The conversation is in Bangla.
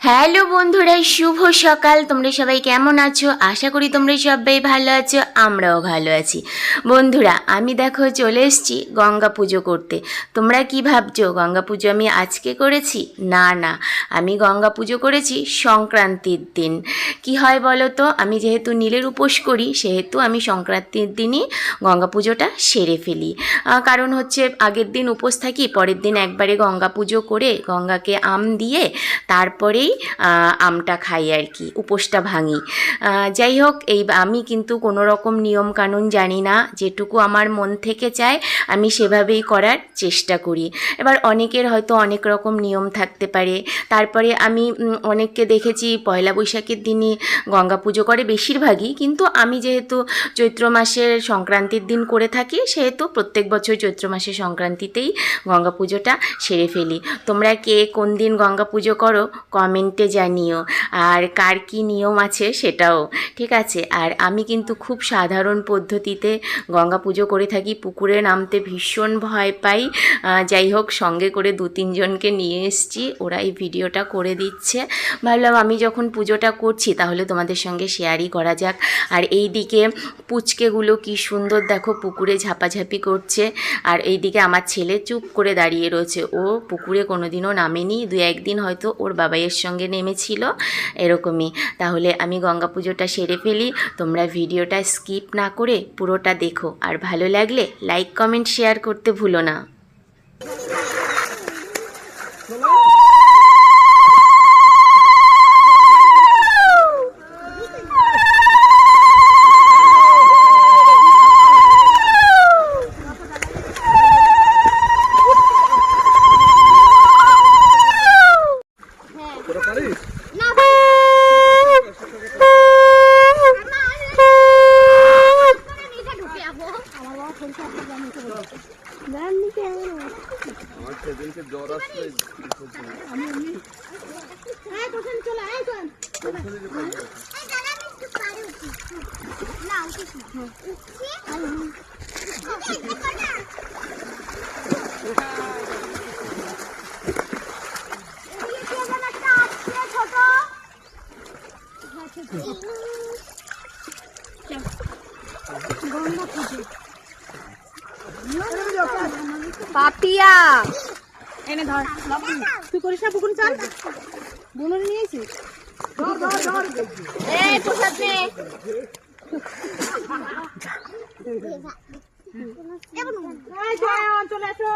হ্যালো বন্ধুরা, শুভ সকাল। তোমরা সবাই কেমন আছো? আশা করি তোমরা সবাই ভালো আছো, আমরাও ভালো আছি। বন্ধুরা, আমি দেখো চলে এসেছি গঙ্গা পুজো করতে। তোমরা কি ভাবছ, গঙ্গা পুজো আমি আজকে করেছি? না না, আমি গঙ্গা পুজো করেছি সংক্রান্তির দিন। কি হয় বলো তো, আমি যেহেতু নীলের উপোস করি, সেহেতু আমি সংক্রান্তির দিনই গঙ্গা পুজোটা সেরে ফেলি। কারণ হচ্ছে আগের দিন উপোস থাকি, পরের দিন একবারে গঙ্গা পুজো করে গঙ্গাকে আম দিয়ে তারপরেই আহ, আমটা খাই আর কি উপোসটা ভাঙি। যাই হোক এই আমি কিন্তু কোনো রকম নিয়ম কানুন জানি না যেটুকু আমার মন থেকে চায় আমি সেভাবেই করার চেষ্টা করি। এবার অনেকের হয়তো অনেক রকম নিয়ম থাকতে পারে। তারপরে আমি অনেককে দেখেছি পয়লা বৈশাখের দিনই গঙ্গা পুজো করে বেশিরভাগই কিন্তু আমি যেহেতু চৈত্র মাসের সংক্রান্তির দিন করে থাকি সেহেতু প্রত্যেক বছর চৈত্র মাসের সংক্রান্তিতেই গঙ্গা পুজোটা সেরে ফেলি। তোমরা কে কোন দিন গঙ্গা পুজো করো কমেন্টে জানিও। আর কার কী নিয়ম আছে সেটাও, ঠিক আছে? আর আমি কিন্তু খুব সাধারণ পদ্ধতিতে গঙ্গা পুজো করে থাকি, পুকুরে নামতে ভীষণ ভয় পাই। যাই হোক, সঙ্গে করে দু তিনজনকে নিয়ে এসেছি, ওরা এই ভিডিওটা করে দিচ্ছে। ভাবলাম আমি যখন পুজোটা করছি, তাহলে তোমাদের সঙ্গে শেয়ারই করা যাক। আর এই দিকে পুচকেগুলো কি সুন্দর দেখো, পুকুরে ঝাপাঝাপি করছে। আর এই দিকে আমার ছেলে চুপ করে দাঁড়িয়ে রয়েছে। ও পুকুরে কোনোদিনও নামেনি দু একদিন হয়তো ওর বাবাইয়ের সঙ্গে নেমেছিল এরকমই। তাহলে আমি গঙ্গা পুজোটা সেরে ফেলি। তোমরা ভিডিওটা স্কিপ না করে পুরোটা দেখো। আর ভালো লাগলে লাইক, কমেন্ট, শেয়ার করতে ভুলো না। পারিস আমার পাপিয়া। এনে ধর তুই করিস না পুকুর চাল? বুনুর নিয়েছিস? এই প্রসাদ নে এই চলে এসো।